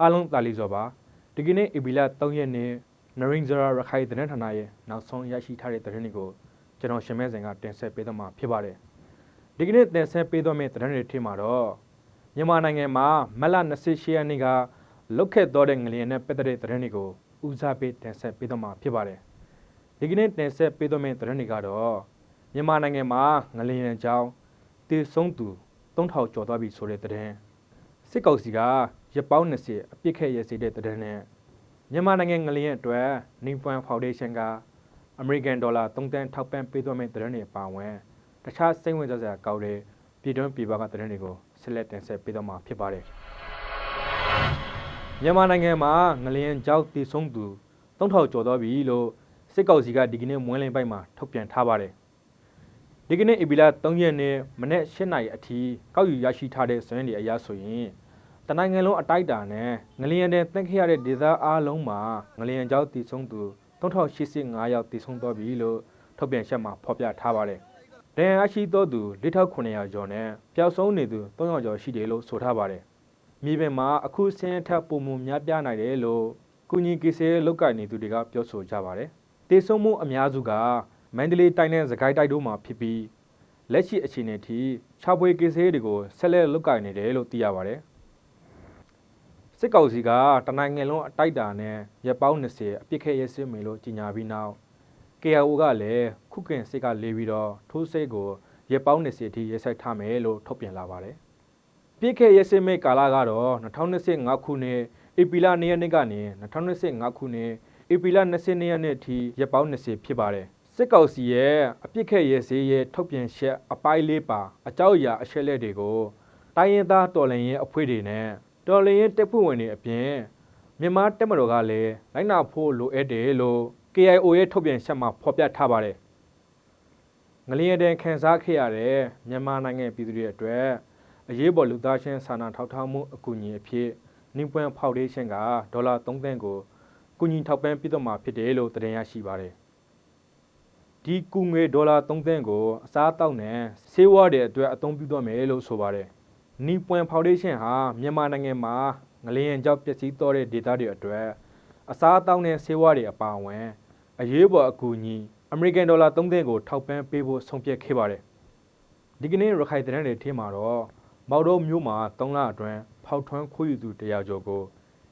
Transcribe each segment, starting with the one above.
အားလုံးတာလီစောပါဒီကနေ့ဧပြီလ3ရက်နေ့နရင်းဇရာရခိုင်သတင်းဌာနရဲ့နောက်ဆုံးရရှိထားတဲ့သတင်းတွေကိုကျွန်တော်ရှင်မဲစင်ကတင်ဆက်ပေးသွားမှာဖြစ်ပါတယ်ဒီကနေ့တင်ဆက်ပေးသွားမယ့်သတင်းတွေထဲမှာတော့မြန်မာနိုင်ငံမှာမက်လ28ရက်နေ့ကလုတ်ခက်တော်တဲ့ငလျင်နဲ့ပတ်သက်တဲ့သတင်းတွေကိုဦးစားပေးတင်ဆက်ပေးသွားမှာဖြစ်ပါတယ်ဒီကနေ့တင်ဆက်ပေးသွားမယ့်သတင်းတွေကတော့မြန်မာနိုင်ငံမှာငလျင်ကြောင်းတည်ဆုံးသူ3000ကျော်သွားပြီဆိုတဲ့သတင်း စစ်ကောင်စီကရပောင်း20အပြစ်ခက်ရစေတဲ့သတင်းနဲ့မြန်မာနိုင်ငံငလျင်အတွက်နင်းပွန်ဖောင်ဒေးရှင်းကအမေရိကန်ဒေါ်လာ3တန်းထောက်ပံ့ပေးသွားမယ့်သတင်းတွေပါဝင်တခြားစိတ်ဝင်စားစရာကောင်းတဲ့ပြည်တွင်းပြည်ပကသတင်းတွေကိုဆက်လက်တင်ဆက်ပေးသွားမှာဖြစ်ပါတယ်မြန်မာနိုင်ငံမှာငလျင်ကြောက်တည်ဆုံးသူ3000ကျော်သွားပြီလို့စစ်ကောင်စီကဒီကနေ့မွန်းလင်းပိုက်မှာထုတ်ပြန်ထားပါတယ်ဒီကနေ့အီဘီလာ3ရက်နေ့မနေ့8နာရီအထိကောက်ယူရရှိထားတဲ့စရင်းတွေအရဆိုရင် တနိုင်ငံလုံးအတိုက်တာနဲ့ငလျင်တဲ့တက်ခဲ့ရတဲ့ဒေသအားလုံးမှာငလျင်ကြောက်တည်ဆုံးသူ3085ယောက်တည်ဆုံးသွားပြီလို့ထုတ်ပြန်ချက်မှာဖော်ပြထားပါတယ်။ဒဏ်ရာရှိသောသူ4900ကျော်နဲ့ပျောက်ဆုံးနေသူ300ကျော်ရှိတယ်လို့ဆိုထားပါတယ်။မြေပြင်မှာအခုဆင်းရဲထပ်ပုံမှုများပြားနိုင်တယ်လို့ကုညီကေဆေလောက်ကင်နေသူတွေကပြောဆိုကြပါတယ်။တည်ဆုံးမှုအများစုကမန္တလေးတိုင်းနဲ့စကိုင်းတိုင်းတို့မှာဖြစ်ပြီးလက်ရှိအခြေအနေထိခြားပွေကေဆေတွေကိုဆက်လက်လောက်ကင်နေတယ်လို့သိရပါတယ်။ စစ်ကောင်စီကတနိုင်ငံလုံးအတိုက်တာနဲ့ရပ်ပေါင်း20အပြစ်ခဲ့ရစစ်မယ်လို့ကြေညာပြီးနောက် KIO ကလည်းခုကင်စစ်ကလေးပြီးတော့ထိုးစိတ်ကိုရပ်ပေါင်း20အထိရဲဆိုင်ထားမယ်လို့ထုတ်ပြန်လာပါတယ်။ပြစ်ခဲ့ရစစ်မယ်ကာလကတော့2025ခုနှစ်ဧပြီလ2ရက်နေ့ကနေ2025ခုနှစ်ဧပြီလ22ရက်နေ့အထိရပ်ပေါင်း20ဖြစ်ပါတယ်။စစ်ကောင်စီရဲ့အပြစ်ခဲ့ရဲစေးရဲ့ထုတ်ပြန်ချက်အပိုင်းလေးပါအကြောက်အရာအချက်လက်တွေကိုတိုင်းရင်းသားတော်လှန်ရေးအဖွဲ့တွေနဲ့ တော်လရင်တက်ဖွဲ့ဝင်တွေအပြင်မြန်မာတက်မတော်ကလည်းလိုက်နာဖို့လိုအပ်တယ်လို့ KIO ရဲ့ထုတ်ပြန်ချက်မှာဖော်ပြထားပါတယ်။ငလျင်တန်ခန်းစားခဲ့ရတဲ့မြန်မာနိုင်ငံပြည်သူတွေအတွက်အရေးပေါ်လူသားချင်းစာနာထောက်ထားမှုအကူအညီအဖြစ်နင်းပွန်ဖောင်ဒေးရှင်းကဒေါ်လာ3သန်းကိုကူညီထောက်ပံ့ပေးတော့မှာဖြစ်တယ်လို့တင်ရရှိပါတယ်။ဒီကူငွေဒေါ်လာ3သန်းကိုအစားအသောက်နဲ့ဆေးဝါးတွေအတွက်အသုံးပြုတော့မယ်လို့ဆိုပါတယ်။ နီပွန်ဖောင်ဒေးရှင်းဟာမြန်မာနိုင်ငံမှာငလျင်ကြောင့်ပျက်စီးတော့တဲ့ဒေသတွေအတွက်အစားအသောက်နဲ့ဆေးဝါးတွေအပါအဝင်အရေးပေါ်အကူအညီအမေရိကန်ဒေါ်လာ3သိန်းကိုထောက်ပံ့ပေးဖို့ဆုံးဖြတ်ခဲ့ပါတယ်။ဒီကနေ့ရခိုင်သတင်းတွေထဲမှာတော့မော်တော်မျိုးမှာ3လအတွင်းဖောက်ထွန်းခိုးယူသူတရားကျော်ကို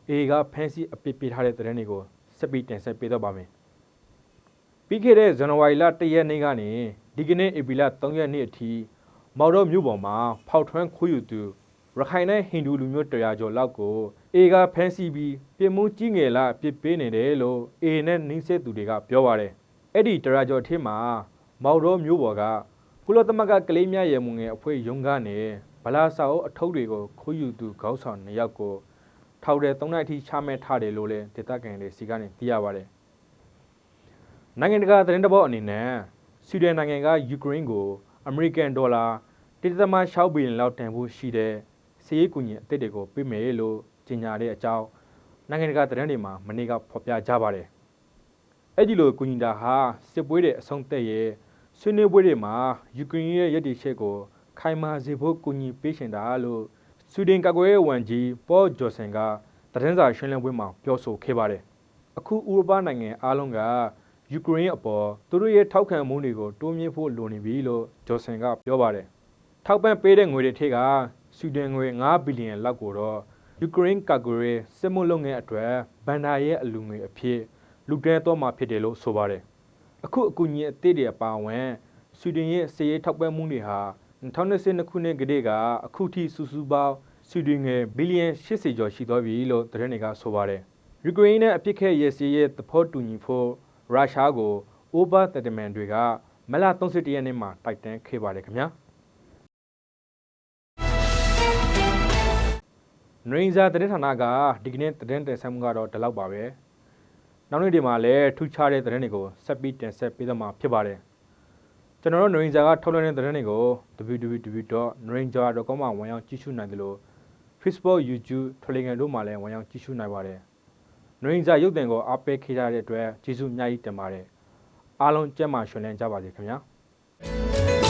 အေကဖမ်းဆီးအပစ်ပေးထားတဲ့သတင်းတွေကိုစက်ပြီးတင်ဆက်ပေးတော့ပါမယ်။ပြီးခဲ့တဲ့ဇန်နဝါရီလ1ရက်နေ့ကနေဒီကနေ့ဧပြီလ3ရက်နေ့အထိ မော်တော်မြို့ပေါ်မှာဖောက်ထွန်းခိုးယူသူရခိုင်နဲ့ဟိန္ဒူလူမျိုးတရားကျော်လောက်ကိုအေကဖမ်းဆီးပြီးပြမှုကြီးငယ်လာပြစ်ပေးနေတယ်လို့အေနဲ့နှင်းဆက်သူတွေကပြောပါတယ်အဲ့ဒီတရားကျော်ထင်းမှာမော်တော်မြို့ပေါ်ကကုလသမဂ္ဂကလေးများရေမှုငယ်အဖွဲ့ရုံးကနေဗလာစာအုပ်အထုပ်တွေကိုခိုးယူသူခေါင်းဆောင်နှစ်ယောက်ကိုထောက်တဲ့၃နှစ်အထိချမှတ်ထားတယ်လို့လည်းဒေသခံတွေစီကနေသိရပါတယ်နိုင်ငံတကာသတင်းတပုတ်အနေနဲ့ဆွီဒင်နိုင်ငံကယူကရိန်းကို အမေရိကန်ဒေါ်လာ1.6ဘီလီယံလောက်တန်ဖို့ရှိတဲ့စီးရေးကူညီအသစ်တွေကိုပေးမယ်လို့ကြေညာတဲ့အကြောင်းနိုင်ငံတကာသတင်းတွေမှာမနေ့ကဖော်ပြကြပါတယ်။အဲ့ဒီလိုကူညီတာဟာစစ်ပွဲတွေအဆုံးသတ်ရဲ့ဆွေးနွေးပွဲတွေမှာယူကရိန်းရဲ့ရည်တည်ချက်ကိုခိုင်မာစေဖို့ကူညီပေးရှင်တာလို့ဆွီဒင်ကာကွယ်ရေးဝန်ကြီးပေါ်ဂျော်ဆန်ကသတင်းစာရှင်းလင်းပွဲမှာပြောဆိုခဲ့ပါတယ်။အခုဥရောပနိုင်ငံအားလုံးက ယူကရိန်းအပေါ်သူတို့ရဲ့ထောက်ခံမှုတွေကိုတိုးမြှင့်ဖို့လိုနေပြီလို့ဂျော်ဆန်ကပြောပါတယ်။ထောက်ပံ့ပေးတဲ့ငွေတွေထက်ကဆွီဒင်ငွေ9ဘီလီယံလောက်ကိုတော့ယူကရိန်းကာကွယ်စစ်မှုလုပ်ငန်းအတွက်ဘန်ဒါရဲ့အလူငွေအဖြစ်လူကဲတော့မှာဖြစ်တယ်လို့ဆိုပါတယ်။အခုအကူအညီအသစ်တွေအပါအဝင်ဆွီဒင်ရဲ့စည်ရေးထောက်ပံ့မှုတွေဟာ2022ခုနှစ်ကတည်းကအခုထိစုစုပေါင်းဆွီဒင်ငွေဘီလီယံ80ကျော်ရှိသွားပြီလို့သတင်းတွေကဆိုပါတယ်။ယူကရိန်းနဲ့အပြစ်ခဲ့ရစီရဲ့သဘောတူညီဖို့ ရုရှားကိုအိုဘာတတမန်တွေကမလ31ရက်နေ့မှာတိုက်တန်းခဲ့ပါတယ်ခင်ဗျာနရင်းဇာသတင်းဌာနကဒီကနေ့သတင်းတင်ဆက်မှုကတော့ဒီလောက်ပါပဲနောက်နေ့ဒီမှာလည်းထူးခြားတဲ့သတင်းတွေကိုဆက်ပြီးတင်ဆက်ပေးသွားမှာဖြစ်ပါတယ်ကျွန်တော်တို့နရင်းဇာကထုတ်လွှင့်တဲ့သတင်းတွေကို www.nrinja.com မှာဝင်ရောက်ကြည့်ရှုနိုင်တယ်လို့ Facebook YouTube Telegram တို့မှာလည်းဝင်ရောက်ကြည့်ရှုနိုင်ပါတယ် နရင်းစာရုပ်သံကိုအားပေးခဲ့ကြတဲ့အတွက်ကျေးဇူးအများကြီးတင်ပါတယ်အားလုံးကျမ်းမာရှင်လန်းကြပါစေခင်ဗျာ